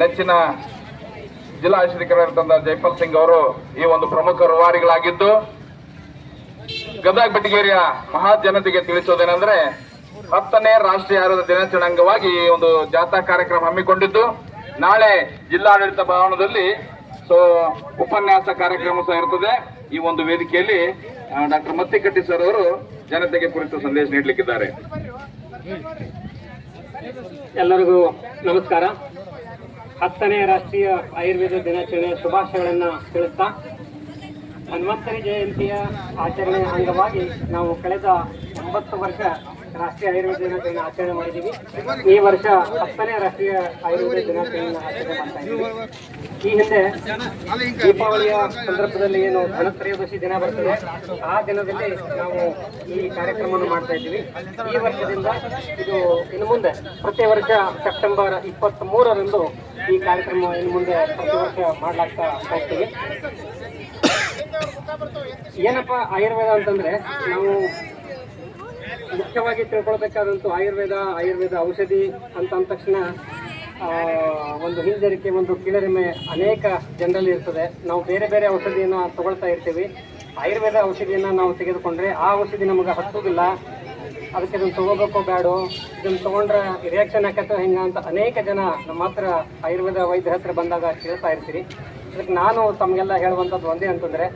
ನೆಚ್ಚಿನ ಜಿಲ್ಲಾ ಶ್ರೀಕರಣ ಜೈಪಾಲ್ ಸಿಂಗ್ ಅವರು ಈ ಒಂದು ಪ್ರಮುಖ ರೂವಾರಿಗಳಾಗಿದ್ದು, ಗದಗ ಬೆಟಗೇರಿಯ ಮಹಾ ಜನತೆಗೆ ತಿಳಿಸೋದೇನೆಂದ್ರೆ ಹತ್ತನೇ ರಾಷ್ಟ್ರೀಯ ಆರೋಗ್ಯ ದಿನಾಚರಣೆ ಅಂಗವಾಗಿ ಈ ಒಂದು ಜಾಥಾ ಕಾರ್ಯಕ್ರಮ ಹಮ್ಮಿಕೊಂಡಿದ್ದು. ನಾಳೆ ಜಿಲ್ಲಾಡಳಿತ ಭವನದಲ್ಲಿ ಸೊ ಉಪನ್ಯಾಸ ಕಾರ್ಯಕ್ರಮ ಸಹ ಇರ್ತದೆ. ಈ ಒಂದು ವೇದಿಕೆಯಲ್ಲಿ ಡಾಕ್ಟರ್ ಮತ್ತಿಕಟ್ಟಿ ಸರ್ ಅವರು ಜನತೆಗೆ ಕುರಿತು ಸಂದೇಶ ನೀಡಲಿಕ್ಕಿದ್ದಾರೆ. ಎಲ್ಲರಿಗೂ ನಮಸ್ಕಾರ. ಹತ್ತನೇ ರಾಷ್ಟ್ರೀಯ ಆಯುರ್ವೇದ ದಿನಾಚರಣೆಯ ಶುಭಾಶಯಗಳನ್ನು ತಿಳಿಸ್ತಾ ಹನುಮಂತರಿ ಜಯಂತಿಯ ಆಚರಣೆಯ ಅಂಗವಾಗಿ ನಾವು ಕಳೆದ ಒಂಬತ್ತು ವರ್ಷ ರಾಷ್ಟ್ರೀಯ ಆಯುರ್ವೇದ ದಿನಾಚರಣೆ ಆಚರಣೆ ಮಾಡಿದ್ದೀವಿ. ಈ ವರ್ಷ ಹತ್ತನೇ ರಾಷ್ಟ್ರೀಯ ಆಯುರ್ವೇದ ದಿನಾಚರಣೆಯನ್ನು ಆಚರಣೆ ಮಾಡ್ತಾ ಇದ್ದೀವಿ. ಈ ಹಿಂದೆ ದೀಪಾವಳಿಯ ಸಂದರ್ಭದಲ್ಲಿ ಏನು ಧನತ್ರಯೋದಶಿ ದಿನ ಬರ್ತದೆ, ಆ ದಿನದಲ್ಲಿ ನಾವು ಈ ಕಾರ್ಯಕ್ರಮವನ್ನು ಮಾಡ್ತಾ ಇದ್ದೀವಿ. ಈ ವರ್ಷದಿಂದ ಇದು ಇನ್ನು ಮುಂದೆ, ಪ್ರತಿ ವರ್ಷ ಸೆಪ್ಟೆಂಬರ್ ಇಪ್ಪತ್ತ್ ಮೂರರಂದು ಈ ಕಾರ್ಯಕ್ರಮ ಇನ್ನು ಮುಂದೆ ಪ್ರತಿ ವರ್ಷ ಮಾಡ್ಲಾಗ್ತಾ ಹೋಗ್ತೀವಿ. ಏನಪ್ಪ ಆಯುರ್ವೇದ ಅಂತಂದ್ರೆ ನಾವು ಮುಖ್ಯವಾಗಿ ತಿಳ್ಕೊಳ್ಬೇಕಾದಂತೂ ಆಯುರ್ವೇದ ಆಯುರ್ವೇದ ಔಷಧಿ ಅಂತ ಅಂದ ತಕ್ಷಣ ಒಂದು ಹಿಂಜರಿಕೆ, ಒಂದು ಕೀಳರಿಮೆ ಅನೇಕ ಜನರಲ್ಲಿ ಇರ್ತದೆ. ನಾವು ಬೇರೆ ಬೇರೆ ಔಷಧಿಯನ್ನು ತಗೊಳ್ತಾ ಇರ್ತೀವಿ. ಆಯುರ್ವೇದ ಔಷಧಿಯನ್ನು ನಾವು ತೆಗೆದುಕೊಂಡ್ರೆ ಆ ಔಷಧಿ ನಮಗೆ ಹತ್ತುವುದಿಲ್ಲ. ಅದಕ್ಕೆ ಇದನ್ನು ತೊಗೋಬೇಕು ಬೇಡೋ ಇದನ್ನು ತಗೊಂಡ್ರೆ ರಿಯಾಕ್ಷನ್ ಆಕೈತೋ ಹೆಂಗ ಅಂತ ಅನೇಕ ಜನ ನಮ್ಮ ಹತ್ರ ಆಯುರ್ವೇದ ವೈದ್ಯರ ಹತ್ರ ಬಂದಾಗ ಕೇಳ್ತಾ ಇರ್ತೀರಿ. ಅದಕ್ಕೆ ನಾನು ತಮಗೆಲ್ಲ ಹೇಳುವಂಥದ್ದು ಒಂದೇ ಅಂತಂದರೆ,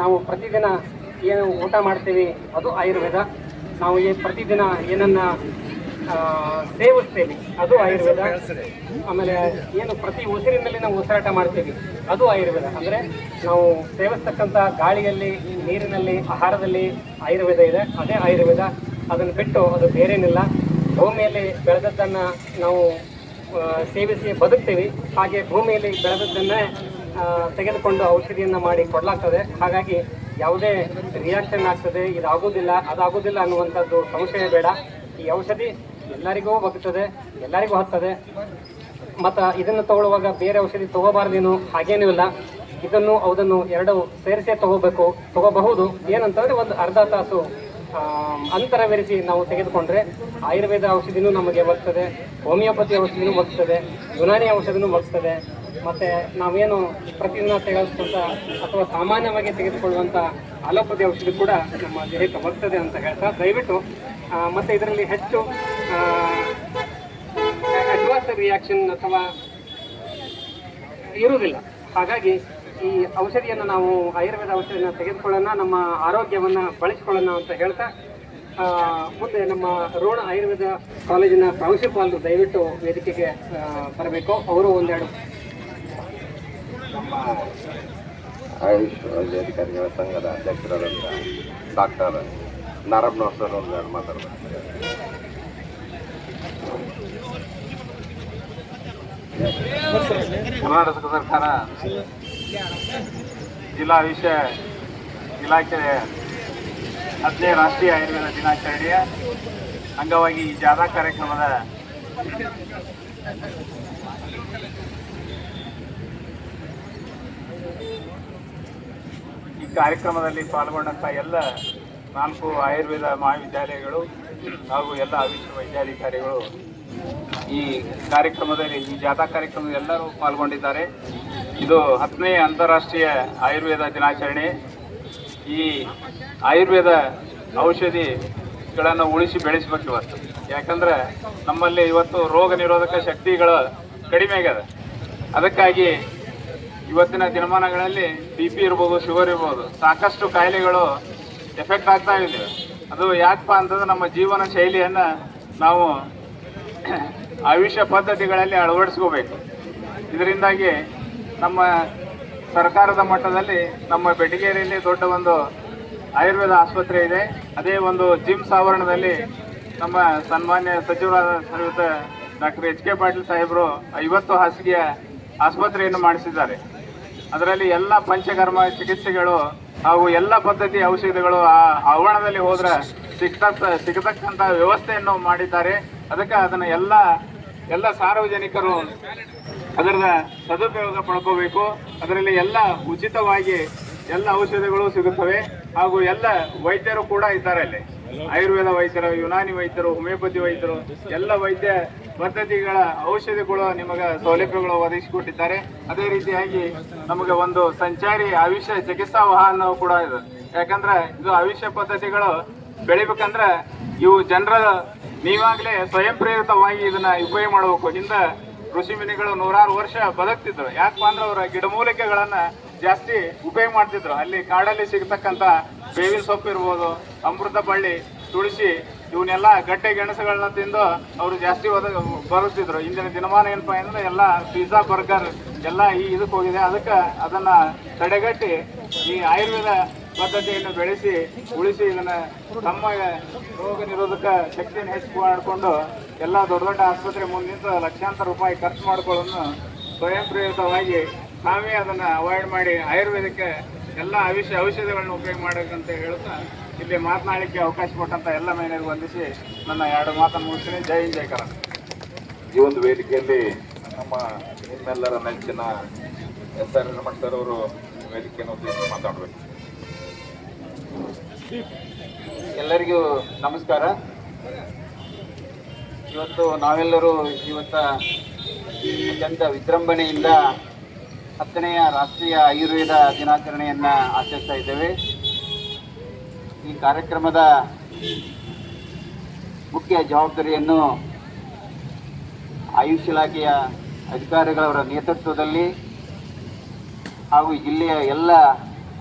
ನಾವು ಪ್ರತಿದಿನ ಏನು ಊಟ ಮಾಡ್ತೀವಿ, ಅದು ಆಯುರ್ವೇದ. ನಾವು ಈ ಪ್ರತಿದಿನ ಏನನ್ನ ಸೇವಿಸ್ತೀವಿ, ಅದು ಆಯುರ್ವೇದ. ಆಮೇಲೆ ಏನು ಪ್ರತಿ ಉಸಿರಿನಲ್ಲಿ ನಾವು ಉಸಿರಾಟ ಮಾಡ್ತೀವಿ, ಅದು ಆಯುರ್ವೇದ. ಅಂದರೆ ನಾವು ಸೇವಿಸ್ತಕ್ಕಂಥ ಗಾಳಿಯಲ್ಲಿ, ನೀರಿನಲ್ಲಿ, ಆಹಾರದಲ್ಲಿ ಆಯುರ್ವೇದ ಇದೆ, ಅದೇ ಆಯುರ್ವೇದ. ಅದನ್ನು ಬಿಟ್ಟು ಅದು ಬೇರೇನಿಲ್ಲ. ಭೂಮಿಯಲ್ಲಿ ಬೆಳೆದದ್ದನ್ನು ನಾವು ಸೇವಿಸಿ ಬದುಕ್ತೀವಿ. ಹಾಗೆ ಭೂಮಿಯಲ್ಲಿ ಬೆಳೆದದ್ದನ್ನೇ ತೆಗೆದುಕೊಂಡು ಔಷಧಿಯನ್ನು ಮಾಡಿ ಕೊಡಲಾಗ್ತದೆ. ಹಾಗಾಗಿ ಯಾವುದೇ ರಿಯಾಕ್ಷನ್ ಆಗ್ತದೆ, ಇದಾಗೋದಿಲ್ಲ, ಅದಾಗೋದಿಲ್ಲ ಅನ್ನುವಂಥದ್ದು ಸಂಶಯ ಬೇಡ. ಈ ಔಷಧಿ ಎಲ್ಲರಿಗೂ ಬಗ್ತದೆ ಎಲ್ಲರಿಗೂ ಹತ್ತದೆ. ಮತ್ತು ಇದನ್ನು ತಗೊಳ್ಳುವಾಗ ಬೇರೆ ಔಷಧಿ ತಗೋಬಾರ್ದೇನು ಹಾಗೇನೂ ಇಲ್ಲ. ಇದನ್ನು ಅದನ್ನು ಎರಡು ಸೇರಿಸೇ ತಗೋಬೇಕು, ತಗೋಬಹುದು. ಏನಂತಂದ್ರೆ ಒಂದು ಅರ್ಧ ತಾಸು ಆ, ಬೆರೆಸಿ ನಾವು ತೆಗೆದುಕೊಂಡ್ರೆ ಆಯುರ್ವೇದ ಔಷಧಿನೂ ನಮಗೆ ಬರ್ತದೆ ಹೋಮಿಯೋಪತಿ ಔಷಧಿನೂ ಬರ್ತದೆ ಯುನಾನಿ ಔಷಧಿನೂ ಬರ್ತದೆ. ಮತ್ತು ನಾವೇನು ಪ್ರತಿದಿನ ತೆಗೆದುಕೊಂತ ಅಥವಾ ಸಾಮಾನ್ಯವಾಗಿ ತೆಗೆದುಕೊಳ್ಳುವಂಥ ಅಲೋಪತಿ ಔಷಧಿ ಕೂಡ ನಮ್ಮ ದೇಹಕ್ಕೆ ಬರ್ತದೆ ಅಂತ ಹೇಳ್ತಾ ದಯವಿಟ್ಟು ಮತ್ತೆ ಇದರಲ್ಲಿ ಹೆಚ್ಚು ಅಡ್ವಾನ್ಸ್ ರಿಯಾಕ್ಷನ್ ಅಥವಾ ಇರುವುದಿಲ್ಲ. ಹಾಗಾಗಿ ಈ ಔಷಧಿಯನ್ನು ನಾವು ಆಯುರ್ವೇದ ಔಷಧಿಯನ್ನು ತೆಗೆದುಕೊಳ್ಳೋಣ ನಮ್ಮ ಆರೋಗ್ಯವನ್ನು ಬಳಸಿಕೊಳ್ಳೋಣ ಅಂತ ಹೇಳ್ತಾ ಮುಂದೆ ನಮ್ಮ ರೋಣ ಆಯುರ್ವೇದ ಕಾಲೇಜಿನ ಪ್ರಾಂಶುಪಾಲರು ದಯವಿಟ್ಟು ವೇದಿಕೆಗೆ ಬರಬೇಕು. ಅವರು ಒಂದೆರಡು ನಮ್ಮ ಆಯುಷ್ ಅಧಿಕಾರಿಗಳ ಸಂಘದ ಅಧ್ಯಕ್ಷರಾದಂಥ ಡಾಕ್ಟರ್ ನಾರಬ್ನವ್ರ ಸರ್ ಒಂದು ಎರಡು ಮಾತಾಡ್ತಾರೆ? ಕರ್ನಾಟಕ ಸರ್ಕಾರ. ಜಿಲ್ಲಾ ವಿಷಯ ಇಲಾಖೆ ಹದಿನೈದು ರಾಷ್ಟ್ರೀಯ ಆಯುರ್ವೇದ ದಿನಾಚರಣೆಯ ಅಂಗವಾಗಿ ಈ ಜಾಥಾ ಕಾರ್ಯಕ್ರಮದ ಈ ಕಾರ್ಯಕ್ರಮದಲ್ಲಿ ಪಾಲ್ಗೊಂಡಂಥ ಎಲ್ಲ ನಾಲ್ಕು ಆಯುರ್ವೇದ ಮಹಾವಿದ್ಯಾಲಯಗಳು ಹಾಗೂ ಎಲ್ಲ ವಿಶ್ವವಿದ್ಯಾಧಿಕಾರಿಗಳು ಈ ಕಾರ್ಯಕ್ರಮದಲ್ಲಿ ಈ ಜಾಥಾ ಕಾರ್ಯಕ್ರಮದಲ್ಲಿ ಎಲ್ಲರೂ ಪಾಲ್ಗೊಂಡಿದ್ದಾರೆ. ಇದು ಹತ್ತನೇ ಅಂತಾರಾಷ್ಟ್ರೀಯ ಆಯುರ್ವೇದ ದಿನಾಚರಣೆ. ಈ ಆಯುರ್ವೇದ ಔಷಧಿಗಳನ್ನು ಉಳಿಸಿ ಬೆಳೆಸಬೇಕು ಇವತ್ತು. ಯಾಕಂದ್ರೆ ನಮ್ಮಲ್ಲಿ ಇವತ್ತು ರೋಗ ನಿರೋಧಕ ಶಕ್ತಿಗಳು ಕಡಿಮೆ ಆಗ್ಯದ. ಅದಕ್ಕಾಗಿ ಇವತ್ತಿನ ದಿನಮಾನಗಳಲ್ಲಿ ಬಿ ಪಿ ಇರ್ಬೋದು, ಶುಗರ್ ಇರ್ಬೋದು, ಸಾಕಷ್ಟು ಕಾಯಿಲೆಗಳು ಎಫೆಕ್ಟ್ ಆಗ್ತಾ ಇದೆ. ಅದು ಯಾಕಪ್ಪ ಅಂತಂದ್ರೆ ನಮ್ಮ ಜೀವನ ಶೈಲಿಯನ್ನು ನಾವು ಆಯುಷ್ಯ ಪದ್ಧತಿಗಳಲ್ಲಿ ಅಳವಡಿಸ್ಕೋಬೇಕು. ಇದರಿಂದಾಗಿ ನಮ್ಮ ಸರ್ಕಾರದ ಮಟ್ಟದಲ್ಲಿ ನಮ್ಮ ಬೆಟಗೇರಿಯಲ್ಲಿ ದೊಡ್ಡ ಒಂದು ಆಯುರ್ವೇದ ಆಸ್ಪತ್ರೆ ಇದೆ. ಅದೇ ಒಂದು ಜಿಮ್ಸ್ ಆವರಣದಲ್ಲಿ ನಮ್ಮ ಸನ್ಮಾನ್ಯ ಸಚಿವರಾದ ಶ್ರೀಯುತ ಡಾಕ್ಟರ್ ಎಚ್ ಕೆ ಪಾಟೀಲ್ ಸಾಹೇಬರು ಐವತ್ತು ಹಾಸಿಗೆಯ ಆಸ್ಪತ್ರೆಯನ್ನು ಮಾಡಿಸಿದ್ದಾರೆ. ಅದರಲ್ಲಿ ಎಲ್ಲ ಪಂಚಕರ್ಮ ಚಿಕಿತ್ಸೆಗಳು ಹಾಗೂ ಎಲ್ಲ ಪದ್ಧತಿ ಔಷಧಿಗಳು ಆ ಆವರಣದಲ್ಲಿ ಹೋದ್ರೆ ಸಿಗ್ತಕ್ಕ ಸಿಗತಕ್ಕಂಥ ವ್ಯವಸ್ಥೆಯನ್ನು ಮಾಡಿದ್ದಾರೆ. ಅದಕ್ಕೆ ಅದನ್ನು ಎಲ್ಲ ಎಲ್ಲ ಸಾರ್ವಜನಿಕರು ಅದರ ಸದುಪಯೋಗ ಪಡ್ಕೋಬೇಕು. ಅದರಲ್ಲಿ ಎಲ್ಲ ಉಚಿತವಾಗಿ ಎಲ್ಲ ಔಷಧಿಗಳು ಸಿಗುತ್ತವೆ. ಹಾಗೂ ಎಲ್ಲ ವೈದ್ಯರು ಕೂಡ ಇದ್ದಾರೆ ಅಲ್ಲಿ. ಆಯುರ್ವೇದ ವೈದ್ಯರು, ಯುನಾನಿ ವೈದ್ಯರು, ಹೋಮಿಯೋಪತಿ ವೈದ್ಯರು, ಎಲ್ಲ ವೈದ್ಯ ಪದ್ಧತಿಗಳ ಔಷಧಿಗಳು ನಿಮಗೆ ಸೌಲಭ್ಯಗಳು ಒದಗಿಸಿಕೊಟ್ಟಿದ್ದಾರೆ. ಅದೇ ರೀತಿಯಾಗಿ ನಮಗೆ ಒಂದು ಸಂಚಾರಿ ಆಯುಷ್ಯ ಚಿಕಿತ್ಸಾ ವಾಹನ ಕೂಡ ಇದೆ. ಯಾಕಂದ್ರೆ ಇದು ಆಯುಷ್ಯ ಪದ್ಧತಿಗಳು ಬೆಳಿಬೇಕಂದ್ರೆ ಇವು ಜನರ ನೀವಾಗಲೇ ಸ್ವಯಂ ಪ್ರೇರಿತವಾಗಿ ಇದನ್ನ ಉಪಯೋಗ ಮಾಡಬೇಕು. ಹಿಂದೆ ಋಷಿ ಮಿನಿಗಳು ನೂರಾರು ವರ್ಷ ಬದುಕ್ತಿದ್ರು ಯಾಕಪ್ಪ ಅಂದ್ರೆ ಅವರ ಗಿಡಮೂಲಿಕೆಗಳನ್ನ ಜಾಸ್ತಿ ಉಪಯೋಗ ಮಾಡ್ತಿದ್ರು. ಅಲ್ಲಿ ಕಾಡಲ್ಲಿ ಸಿಗತಕ್ಕಂತ ಬೇವಿನ ಸೊಪ್ಪು ಇರ್ಬೋದು, ಅಮೃತ ಬಳ್ಳಿ, ತುಳಸಿ, ಇವನ್ನೆಲ್ಲ ಗಟ್ಟೆ ಗೆಣಸುಗಳನ್ನ ತಿಂದು ಅವರು ಜಾಸ್ತಿ ಬರುತ್ತಿದ್ರು. ಇಂದಿನ ದಿನಮಾನ ಏನಪ್ಪ ಅಂದ್ರೆ ಎಲ್ಲ ಪಿಜ್ಜಾ ಬರ್ಗರ್ ಎಲ್ಲ ಈ ಇದಕ್ಕೆ ಹೋಗಿದೆ. ಅದಕ್ಕೆ ಅದನ್ನ ತಡೆಗಟ್ಟಿ ಈ ಆಯುರ್ವೇದ ಪದ್ಧತಿಯನ್ನು ಬೆಳೆಸಿ, ಉಳಿಸಿ ಇದನ್ನ ತಮ್ಮ ರೋಗ ನಿರೋಧಕ ಶಕ್ತಿಯನ್ನು ಹೆಚ್ಚು ಮಾಡಿಕೊಂಡು ಎಲ್ಲ ದೊಡ್ಡ ದೊಡ್ಡ ಆಸ್ಪತ್ರೆ ಮುಂದೆ ನಿಂತು ಲಕ್ಷಾಂತರ ರೂಪಾಯಿ ಖರ್ಚು ಮಾಡಿಕೊಳ್ಳೋದನ್ನು ಸ್ವಯಂ ಪ್ರೇರಿತವಾಗಿ ತಾವೇ ಅದನ್ನ ಅವಾಯ್ಡ್ ಮಾಡಿ ಆಯುರ್ವೇದಕ್ಕೆ ಎಲ್ಲ ಔಷಧ ಔಷಧಗಳನ್ನು ಉಪಯೋಗ ಮಾಡಬೇಕಂತ ಹೇಳ್ತಾ ಇಲ್ಲಿ ಮಾತನಾಡಲಿಕ್ಕೆ ಅವಕಾಶ ಕೊಟ್ಟಂತ ಎಲ್ಲ ಮಹಿಳೆಯರು ವಂದಿಸಿ ನನ್ನ ಎರಡು ಮಾತನ್ನು ಮುಗಿಸ್ತೀನಿ. ಜೈ ಹಿಂದ್, ಜೈ ಕರ್ನಾಟಕ. ಈ ಒಂದು ವೇದಿಕೆಯಲ್ಲಿ ನಮ್ಮ ನಿಮ್ಮೆಲ್ಲರ ನೆಚ್ಚಿನ ಎಸ್ ಆರ್ ಅವರು ವೇದಿಕೆಯನ್ನು ಉದ್ದೇಶಿಸಿ ಮಾತಾಡಬೇಕು. ಎಲ್ಲರಿಗೂ ನಮಸ್ಕಾರ. ಇವತ್ತು ನಾವೆಲ್ಲರೂ ಇವತ್ತ ಅತ್ಯಂತ ವಿಜೃಂಭಣೆಯಿಂದ ಹತ್ತನೆಯ ರಾಷ್ಟ್ರೀಯ ಆಯುರ್ವೇದ ದಿನಾಚರಣೆಯನ್ನು ಆಚರಿಸ್ತಾ ಇದ್ದೇವೆ. ಈ ಕಾರ್ಯಕ್ರಮದ ಮುಖ್ಯ ಜವಾಬ್ದಾರಿಯನ್ನು ಆಯುಷ್ ಇಲಾಖೆಯ ಅಧಿಕಾರಿಗಳವರ ನೇತೃತ್ವದಲ್ಲಿ ಹಾಗೂ ಜಿಲ್ಲೆಯ ಎಲ್ಲ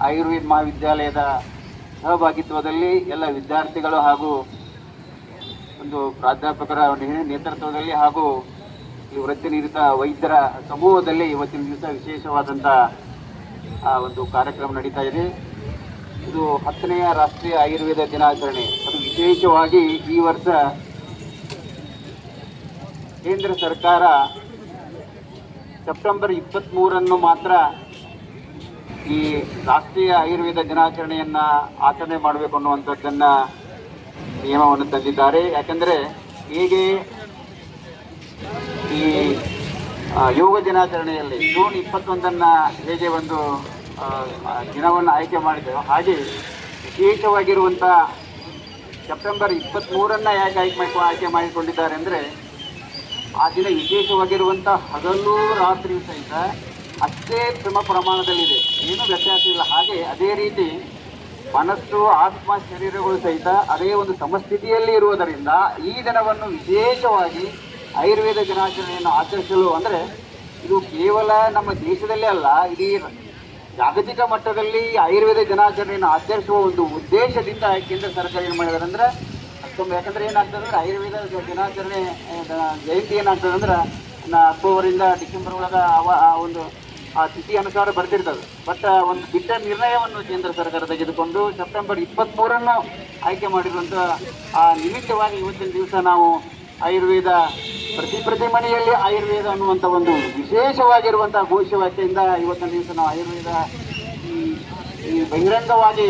ಆಯುರ್ವೇದ ಮಹಾವಿದ್ಯಾಲಯದ ಸಹಭಾಗಿತ್ವದಲ್ಲಿ ಎಲ್ಲ ವಿದ್ಯಾರ್ಥಿಗಳು ಹಾಗೂ ಒಂದು ಪ್ರಾಧ್ಯಾಪಕರ ನೇತೃತ್ವದಲ್ಲಿ ಹಾಗೂ ಈ ವೃತ್ತಿ ನಿರತ ವೈದ್ಯರ ಸಮೂಹದಲ್ಲಿ ಇವತ್ತಿನ ದಿವಸ ವಿಶೇಷವಾದಂಥ ಒಂದು ಕಾರ್ಯಕ್ರಮ ನಡೀತಾ ಇದೆ. ಇದು ಹತ್ತನೆಯ ರಾಷ್ಟ್ರೀಯ ಆಯುರ್ವೇದ ದಿನಾಚರಣೆ. ಅದು ವಿಶೇಷವಾಗಿ ಈ ವರ್ಷ ಕೇಂದ್ರ ಸರ್ಕಾರ ಸೆಪ್ಟೆಂಬರ್ ಇಪ್ಪತ್ತ್ಮೂರನ್ನು ಮಾತ್ರ ಈ ರಾಷ್ಟ್ರೀಯ ಆಯುರ್ವೇದ ದಿನಾಚರಣೆಯನ್ನ ಆಚರಣೆ ಮಾಡಬೇಕು ಅನ್ನುವಂಥದ್ದನ್ನ ನಿಯಮವನ್ನು ತಂದಿದ್ದಾರೆ. ಯಾಕಂದ್ರೆ ಹೀಗೆ ಈ ಯೋಗ ದಿನಾಚರಣೆಯಲ್ಲಿ ಜೂನ್ ಇಪ್ಪತ್ತೊಂದನ್ನ ಹೇಗೆ ಒಂದು ದಿನವನ್ನು ಆಯ್ಕೆ ಮಾಡಿದೆವು ಹಾಗೆ ವಿಶೇಷವಾಗಿರುವಂಥ ಸೆಪ್ಟೆಂಬರ್ ಇಪ್ಪತ್ತ್ಮೂರನ್ನ ಯಾಕೆ ಆಯ್ಕೆ ಆಯ್ಕೆ ಮಾಡಿಕೊಂಡಿದ್ದಾರೆ ಅಂದರೆ ಆ ದಿನ ವಿಶೇಷವಾಗಿರುವಂಥ ಹಗಲು ರಾತ್ರಿ ಸಹಿತ ಅಷ್ಟೇ ಸಮ ಪ್ರಮಾಣದಲ್ಲಿದೆ. ಏನೂ ವ್ಯತ್ಯಾಸ ಇಲ್ಲ. ಹಾಗೆ ಅದೇ ರೀತಿ ಮನಸ್ಸು, ಆತ್ಮ, ಶರೀರಗಳು ಸಹಿತ ಅದೇ ಒಂದು ಸಮಸ್ಥಿತಿಯಲ್ಲಿ ಇರುವುದರಿಂದ ಈ ದಿನವನ್ನು ವಿಶೇಷವಾಗಿ ಆಯುರ್ವೇದ ದಿನಾಚರಣೆಯನ್ನು ಆಚರಿಸಲು ಅಂದರೆ ಇದು ಕೇವಲ ನಮ್ಮ ದೇಶದಲ್ಲೇ ಅಲ್ಲ, ಇಡೀ ಜಾಗತಿಕ ಮಟ್ಟದಲ್ಲಿ ಆಯುರ್ವೇದ ದಿನಾಚರಣೆಯನ್ನು ಆಚರಿಸುವ ಒಂದು ಉದ್ದೇಶದಿಂದ ಕೇಂದ್ರ ಸರ್ಕಾರ ಏನು ಮಾಡಿದ್ದಾರೆ ಅಂದ್ರೆ, ಅಷ್ಟೊಂದು ಯಾಕಂದ್ರೆ ಏನಾಗ್ತದೆ ಅಂದರೆ ಆಯುರ್ವೇದ ದಿನಾಚರಣೆ ಜಯಂತಿ ಏನಾಗ್ತದೆ ಅಂದ್ರೆ ಅಕ್ಟೋಬರಿಂದ ಡಿಸೆಂಬರ್ ಒಳಗ ಆ ಒಂದು, ಆ ತಿಥಿ ಅನುಸಾರ ಬರ್ತಿರ್ತದೆ ಬಟ್ ಒಂದು ದಿಟ್ಟ ನಿರ್ಣಯವನ್ನು ಕೇಂದ್ರ ಸರ್ಕಾರ ತೆಗೆದುಕೊಂಡು ಸೆಪ್ಟೆಂಬರ್ ಇಪ್ಪತ್ತ್ಮೂರನ್ನು ಆಯ್ಕೆ ಮಾಡಿರುವಂಥ ಆ ನಿಮಿತ್ತವಾಗಿ ಇವತ್ತಿನ ದಿವಸ ನಾವು ಆಯುರ್ವೇದ ಪ್ರತಿ ಪ್ರತಿ ಮನೆಯಲ್ಲಿ ಆಯುರ್ವೇದ ಅನ್ನುವಂಥ ಒಂದು ವಿಶೇಷವಾಗಿರುವಂಥ ಘೋಷವಾಕ್ಯದಿಂದ ಇವತ್ತಿನ ದಿವಸ ನಾವು ಆಯುರ್ವೇದ ಈ ಬಹಿರಂಗವಾಗಿ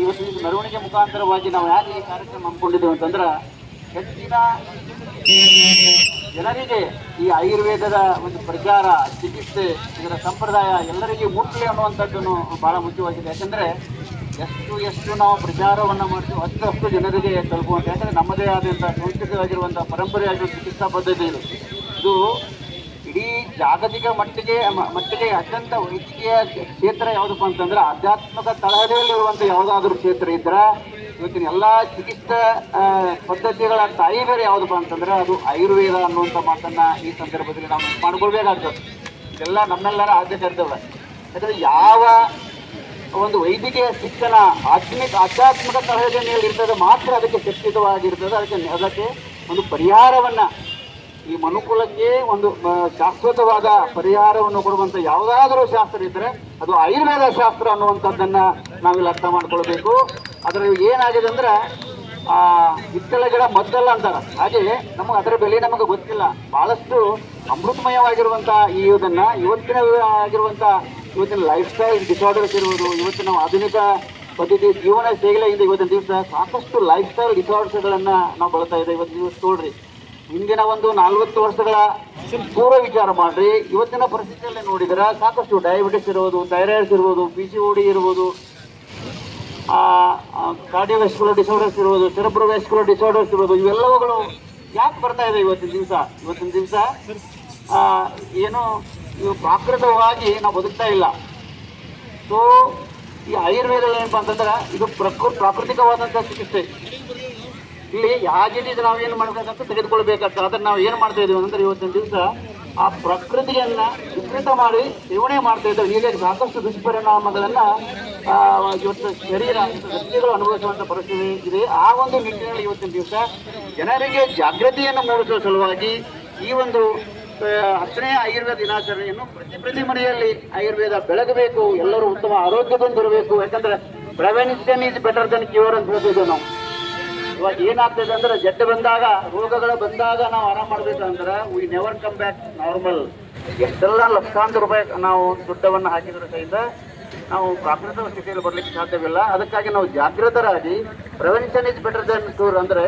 ಇವತ್ತಿನ ಮೆರವಣಿಗೆ ಮುಖಾಂತರವಾಗಿ ನಾವು ಯಾಕೆ ಈ ಕಾರ್ಯಕ್ರಮ ಹಮ್ಮಿಕೊಂಡಿದ್ದೇವೆ ಅಂತಂದ್ರೆ ಹೆಚ್ಚಿನ ಜನರಿಗೆ ಈ ಆಯುರ್ವೇದದ ಒಂದು ಪ್ರಚಾರ ಚಿಕಿತ್ಸೆ, ಇದರ ಸಂಪ್ರದಾಯ ಎಲ್ಲರಿಗೂ ಮುಟ್ಟಲಿ ಅನ್ನುವಂಥದ್ದನ್ನು ಬಹಳ ಮುಖ್ಯವಾಗಿದೆ. ಯಾಕಂದ್ರೆ ಎಷ್ಟು ಎಷ್ಟು ನಾವು ಪ್ರಚಾರವನ್ನು ಮಾಡ್ತೀವಿ ಅಷ್ಟು ಅಷ್ಟು ಜನರಿಗೆ ತಲುಪುವಂತ, ಯಾಕಂದರೆ ನಮ್ಮದೇ ಆದಂಥ ಸಂಸ್ಕೃತವಾಗಿರುವಂಥ ಪರಂಪರೆಯಾಗಿರುವ ಚಿಕಿತ್ಸಾ ಪದ್ಧತಿ ಇದು. ಇದು ಇಡೀ ಜಾಗತಿಕ ಮಟ್ಟಿಗೆ ಮಟ್ಟಿಗೆ ಅತ್ಯಂತ ವೈದ್ಯಕೀಯ ಕ್ಷೇತ್ರ ಯಾವುದಪ್ಪ ಅಂತಂದ್ರೆ ಆಧ್ಯಾತ್ಮಿಕ ತಳಹದಿಯಲ್ಲಿರುವಂಥ ಯಾವುದಾದ್ರೂ ಕ್ಷೇತ್ರ ಇದ್ರೆ ಇವತ್ತಿನ ಎಲ್ಲ ಚಿಕಿತ್ಸಾ ಪದ್ಧತಿಗಳ ತಾಯಿ ಬೇರೆ ಯಾವುದಪ್ಪ ಅಂತಂದ್ರೆ ಅದು ಆಯುರ್ವೇದ ಅನ್ನುವಂಥ ಮಾತನ್ನ ಈ ಸಂದರ್ಭದಲ್ಲಿ ನಾವು ಮಾಡ್ಕೊಳ್ಬೇಕಾಗ್ತದೆ. ಇದೆಲ್ಲ ನಮ್ಮೆಲ್ಲರ ಆದ್ಯ ಕರ್ತವ್ಯ. ಯಾಕಂದ್ರೆ ಯಾವ ಒಂದು ವೈದ್ಯಕೀಯ ಶಿಕ್ಷಣ ಆತ್ಮಿಕ, ಆಧ್ಯಾತ್ಮಿಕ ತರಹದಿಯಲ್ಲಿ ಇರ್ತದೆ, ಮಾತ್ರ ಅದಕ್ಕೆ ಚರ್ಚಿತವಾಗಿರ್ತದೆ ಅದಕ್ಕೆ ಅದಕ್ಕೆ ಒಂದು ಪರಿಹಾರವನ್ನ, ಈ ಮನುಕುಲಕ್ಕೆ ಒಂದು ಶಾಶ್ವತವಾದ ಪರಿಹಾರವನ್ನು ಕೊಡುವಂಥ ಯಾವುದಾದರೂ ಶಾಸ್ತ್ರ ಇದ್ರೆ ಅದು ಆಯುರ್ವೇದ ಶಾಸ್ತ್ರ ಅನ್ನುವಂಥದ್ದನ್ನು ನಾವಿಲ್ಲಿ ಅರ್ಥ ಮಾಡ್ಕೊಳ್ಬೇಕು. ಅದರಲ್ಲಿ ಏನಾಗಿದೆ ಅಂದ್ರೆ, ಆ, ಹಿತ್ತಲ ಗಿಡ ಮದ್ದಲ್ಲ ಅಂತಾರ. ಹಾಗೆ ನಮಗೆ ಅದರ ಬೆಲೆ ನಮಗೆ ಗೊತ್ತಿಲ್ಲ. ಬಹಳಷ್ಟು ಅಮೃತಮಯವಾಗಿರುವಂತ ಈ ಇದನ್ನ, ಇವತ್ತಿನ ಆಗಿರುವಂತ ಇವತ್ತಿನ ಲೈಫ್ ಸ್ಟೈಲ್ ಡಿಸಾರ್ಡರ್ಸ್ ಇರುವುದು ಇವತ್ತಿನ ಆಧುನಿಕ ಪದ್ಧತಿ ಜೀವನ ಶೈಲಿಯಿಂದ ಇವತ್ತಿನ ದಿವಸ ಸಾಕಷ್ಟು ಲೈಫ್ ಸ್ಟೈಲ್ ಡಿಸಾರ್ಡರ್ಸ್ಗಳನ್ನ ನಾವು ಬಳಸ್ತಾ ಇದ್ದೇವೆ ಇವತ್ತಿನ ದಿವಸ ನೋಡ್ರಿ. ಹಿಂದಿನ ಒಂದು ನಾಲ್ವತ್ತು ವರ್ಷಗಳ ಪೂರ್ವ ವಿಚಾರ ಮಾಡ್ರಿ. ಇವತ್ತಿನ ಪರಿಸ್ಥಿತಿಯಲ್ಲಿ ನೋಡಿದ್ರೆ ಸಾಕಷ್ಟು ಡಯಾಬಿಟಿಸ್ ಇರ್ಬೋದು ಥೈರಾಯ್ಡ್ಸ್ ಇರ್ಬೋದು ಪಿ ಸಿ ಓಡಿ ಇರ್ಬೋದು ಕಾರ್ಡಿಯೋವ್ಯಾಸ್ಕ್ಯುಲರ್ ಡಿಸಾರ್ಡರ್ಸ್ ಇರ್ಬೋದು ಸೆರೆಬ್ರೋವ್ಯಾಸ್ಕ್ಯುಲರ್ ಡಿಸಾರ್ಡರ್ಸ್ ಇರ್ಬೋದು, ಇವೆಲ್ಲವುಗಳು ಯಾಕೆ ಬರ್ತಾ ಇದೆ ಇವತ್ತಿನ ದಿವಸ? ಇವತ್ತಿನ ದಿವಸ ಏನು, ಇವು ಪ್ರಾಕೃತವಾಗಿ ನಾವು ಬದುಕ್ತಾ ಇಲ್ಲ. ಸೊ ಈ ಆಯುರ್ವೇದ ಏನಪ್ಪ ಅಂತಂದ್ರೆ ಇದು ಪ್ರಕೃ ಪ್ರಾಕೃತಿಕವಾದಂಥ ಚಿಕಿತ್ಸೆ. ಇಲ್ಲಿ ಯಾವ ನಾವು ಏನು ಮಾಡ್ಬೇಕಂತ ತೆಗೆದುಕೊಳ್ಬೇಕಾಗ್ತದೆ ಅದನ್ನು ನಾವು ಏನು ಮಾಡ್ತಾ ಇದ್ದೀವಿ ಅಂದರೆ ಇವತ್ತಿನ ದಿವಸ ಆ ಪ್ರಕೃತಿಯನ್ನ ವಿಕೃತ ಮಾಡಿ ಸೇವನೆ ಮಾಡ್ತಾ ಇದ್ದಾವೆ ಹೀಗಾಗಿ ಸಾಕಷ್ಟು ದುಷ್ಪರಿಣಾಮಗಳನ್ನ ಇವತ್ತು ಶರೀರ, ವ್ಯಕ್ತಿಗಳು ಅನುಭವಿಸುವಂತ ಪರಿಸ್ಥಿತಿ ಇದೆ. ಆ ಒಂದು ನಿಟ್ಟಿನಲ್ಲಿ ಇವತ್ತಿನ ದಿವಸ ಜನರಿಗೆ ಜಾಗೃತಿಯನ್ನು ಮೂಡಿಸುವ ಸಲುವಾಗಿ ಈ ಒಂದು ಹತ್ತನೇ ಆಯುರ್ವೇದ ದಿನಾಚರಣೆಯನ್ನು ಪ್ರತಿ ಪ್ರತಿ ಮನೆಯಲ್ಲಿ ಆಯುರ್ವೇದ ಬೆಳಗಬೇಕು, ಎಲ್ಲರೂ ಉತ್ತಮ ಆರೋಗ್ಯದಿಂದ ಇರಬೇಕು ಯಾಕಂದ್ರೆ prevention is better than cure ಅಂತ ಹೇಳ್ತಿದ್ದೇವೆ ನಾವು. ಇವಾಗ ಏನಾಗ್ತದೆ ಅಂದ್ರೆ ಜಡ್ಡು ಬಂದಾಗ, ರೋಗಗಳು ಬಂದಾಗ ನಾವು ಆರಾಮ ಮಾಡ್ಬೇಕಂದ್ರೆ we never come back normal ಎಷ್ಟೆಲ್ಲ ಲಕ್ಷಾಂತರ ರೂಪಾಯಿ ನಾವು ದುಡ್ಡವನ್ನು ಹಾಕಿದ್ರ ಕೈಯಿಂದ ನಾವು ಪ್ರಾಕೃತಿಕ ಸ್ಥಿತಿಯಲ್ಲಿ ಬರ್ಲಿಕ್ಕೆ ಸಾಧ್ಯವಿಲ್ಲ. ಅದಕ್ಕಾಗಿ ನಾವು ಜಾಗೃತರಾಗಿ prevention is better than cure ಅಂದ್ರೆ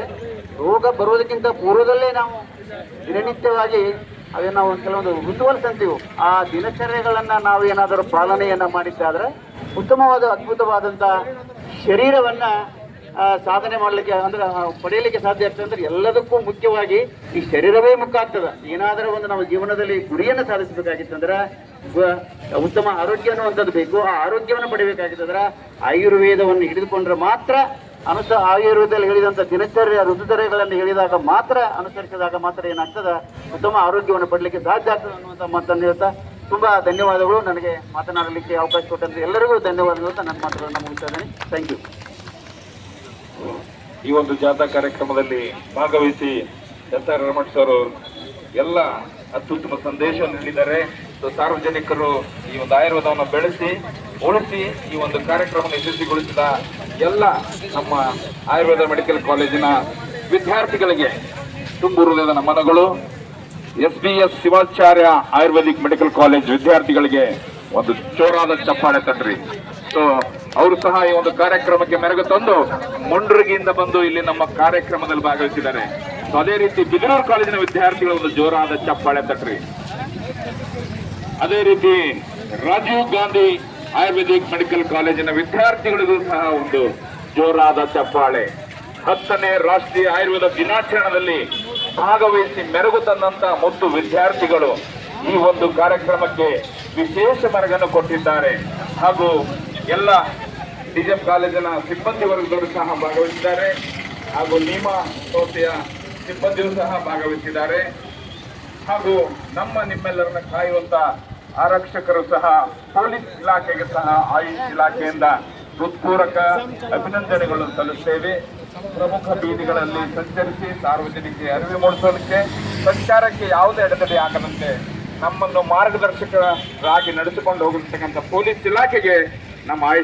ರೋಗ ಬರೋದಕ್ಕಿಂತ ಪೂರ್ವದಲ್ಲೇ ನಾವು ದಿನನಿತ್ಯವಾಗಿ ಅದೇ ನಾವು ಕೆಲವೊಂದು ರಿಚುವಲ್ಸ್ ಅಂತೀವಿ ಆ ದಿನಚರ್ಯಗಳನ್ನ ನಾವು ಏನಾದರೂ ಪಾಲನೆಯನ್ನ ಮಾಡಿದ್ದಾದ್ರೆ ಉತ್ತಮವಾದ ಅದ್ಭುತವಾದಂಥ ಶರೀರವನ್ನ ಸಾಧನೆ ಮಾಡಲಿಕ್ಕೆ ಅಂದ್ರೆ ಪಡೆಯಲಿಕ್ಕೆ ಸಾಧ್ಯ ಆಗ್ತದೆ ಅಂದ್ರೆ ಎಲ್ಲದಕ್ಕೂ ಮುಖ್ಯವಾಗಿ ಈ ಶರೀರವೇ ಮುಖ್ಯ ಆಗ್ತದೆ ಏನಾದರೂ ಒಂದು ನಮ್ಮ ಜೀವನದಲ್ಲಿ ಗುರಿಯನ್ನು ಸಾಧಿಸಬೇಕಾಗಿತ್ತಂದ್ರೆ ಉತ್ತಮ ಆರೋಗ್ಯ ಅನ್ನುವಂಥದ್ದು ಬೇಕು. ಆ ಆರೋಗ್ಯವನ್ನು ಪಡಿಬೇಕಾಗಿತ್ತಂದ್ರೆ ಆಯುರ್ವೇದವನ್ನು ಹಿಡಿದುಕೊಂಡ್ರೆ ಮಾತ್ರ ಅನುಸ, ಆಯುರ್ವೇದದಲ್ಲಿ ಹೇಳಿದಂಥ ದಿನಚರ್ಯ, ಋತುಚರ್ಯಗಳನ್ನು ಹೇಳಿದಾಗ ಮಾತ್ರ ಅನುಸರಿಸಿದಾಗ ಮಾತ್ರ ಏನಾಗ್ತದೆ? ಉತ್ತಮ ಆರೋಗ್ಯವನ್ನು ಪಡಲಿಕ್ಕೆ ಸಾಧ್ಯ ಆಗ್ತದೆ ಅನ್ನುವಂಥ ಮಾತನ್ನು ಹೇಳ್ತಾ ತುಂಬಾ ಧನ್ಯವಾದಗಳು. ನನಗೆ ಮಾತನಾಡಲಿಕ್ಕೆ ಅವಕಾಶ ಕೊಟ್ಟಂತೆ ಎಲ್ಲರಿಗೂ ಧನ್ಯವಾದಗಳು ಅಂತ ನನ್ನ ಮಾತುಗಳನ್ನು ಮುಗಿಸ್ತಾ ಇದ್ದೇನೆ. ಥ್ಯಾಂಕ್ ಯು ಈ ಒಂದು ಜಾಥಾ ಕಾರ್ಯಕ್ರಮದಲ್ಲಿ ಭಾಗವಹಿಸಿ ಎಸ್ ಆರ್ ರಮಣ್ ಸರ್ ಎಲ್ಲ ಅತ್ಯುತ್ತಮ ಸಂದೇಶವನ್ನು ನೀಡಿದ್ದಾರೆ. ಸಾರ್ವಜನಿಕರು ಈ ಒಂದು ಆಯುರ್ವೇದವನ್ನು ಬೆಳೆಸಿ, ಉಳಿಸಿ ಈ ಒಂದು ಕಾರ್ಯಕ್ರಮ ಯಶಸ್ವಿಗೊಳಿಸಿದ ಎಲ್ಲ ನಮ್ಮ ಆಯುರ್ವೇದ ಮೆಡಿಕಲ್ ಕಾಲೇಜಿನ ವಿದ್ಯಾರ್ಥಿಗಳಿಗೆ ತುಂಬು ಹೃದಯದ ನಮನಗಳು. S B S Shivacharya Ayurvedic medical college ವಿದ್ಯಾರ್ಥಿಗಳಿಗೆ ಒಂದು ಚೋರಾದ ಚಪ್ಪಾಳೆ ತಟ್ರಿ ಸೊ, ಅವರು ಸಹ ಈ ಒಂದು ಕಾರ್ಯಕ್ರಮಕ್ಕೆ ಮೆರಗು ತಂದು ಮುಂಡ್ರಿಗಿಂದ ಬಂದು ಇಲ್ಲಿ ನಮ್ಮ ಕಾರ್ಯಕ್ರಮದಲ್ಲಿ ಭಾಗವಹಿಸಿದ್ದಾರೆ. ಸೊ, ಅದೇ ರೀತಿ ಬಿದನೂರು ಕಾಲೇಜಿನ ವಿದ್ಯಾರ್ಥಿಗಳ ಒಂದು ಜೋರಾದ ಚಪ್ಪಾಳೆ ತಟ್ರಿ. ಅದೇ ರೀತಿ ರಾಜೀವ್ ಗಾಂಧಿ ಆಯುರ್ವೇದಿಕ್ ಮೆಡಿಕಲ್ ಕಾಲೇಜಿನ ವಿದ್ಯಾರ್ಥಿಗಳಿಗೂ ಸಹ ಒಂದು ಜೋರಾದ ಚಪ್ಪಾಳೆ. ಹತ್ತನೇ ರಾಷ್ಟ್ರೀಯ ಆಯುರ್ವೇದ ದಿನಾಚರಣೆಯಲ್ಲಿ ಭಾಗವಹಿಸಿ ಮೆರಗು ತಂದಂತ ಮತ್ತು ವಿದ್ಯಾರ್ಥಿಗಳು ಈ ಒಂದು ಕಾರ್ಯಕ್ರಮಕ್ಕೆ ವಿಶೇಷ ಮೆರಗನ್ನು ಕೊಟ್ಟಿದ್ದಾರೆ. ಹಾಗೂ ಎಲ್ಲ ಡಿಜೆಂ ಕಾಲೇಜಿನ ಸಿಬ್ಬಂದಿ ವರ್ಗದವರು ಸಹ ಭಾಗವಹಿಸಿದ್ದಾರೆ ಹಾಗೂ ನಿಮ್ಮ ಸಂಸ್ಥೆಯ ಸಿಬ್ಬಂದಿಯೂ ಸಹ ಭಾಗವಹಿಸಿದ್ದಾರೆ. ಹಾಗೂ ನಮ್ಮ ನಿಮ್ಮೆಲ್ಲರನ್ನ ಕಾಯುವಂತ ಆರಕ್ಷಕರು ಸಹ ಪೊಲೀಸ್ ಇಲಾಖೆಗೆ ಸಹ ಆಯುಷ್ ಇಲಾಖೆಯಿಂದ ಹೃತ್ಪೂರ್ವಕ ಅಭಿನಂದನೆಗಳು ಸಲ್ಲಿಸ್ತೇವೆ. ಪ್ರಮುಖ ಬೀದಿಗಳಲ್ಲಿ ಸಂಚರಿಸಿ ಸಾರ್ವಜನಿಕರಿಗೆ ಅರಿವು ಮೂಡಿಸೋದಕ್ಕೆ, ಸಂಚಾರಕ್ಕೆ ಯಾವುದೇ ಅಡೆತಡೆ ಆಗದಂತೆ ನಮ್ಮನ್ನು ಮಾರ್ಗದರ್ಶಕರಾಗಿ ನಡೆಸಿಕೊಂಡು ಹೋಗಿರ್ತಕ್ಕಂಥ ಪೊಲೀಸ್ ಇಲಾಖೆಗೆ ನಮ್ಮ ಆಯುಷ್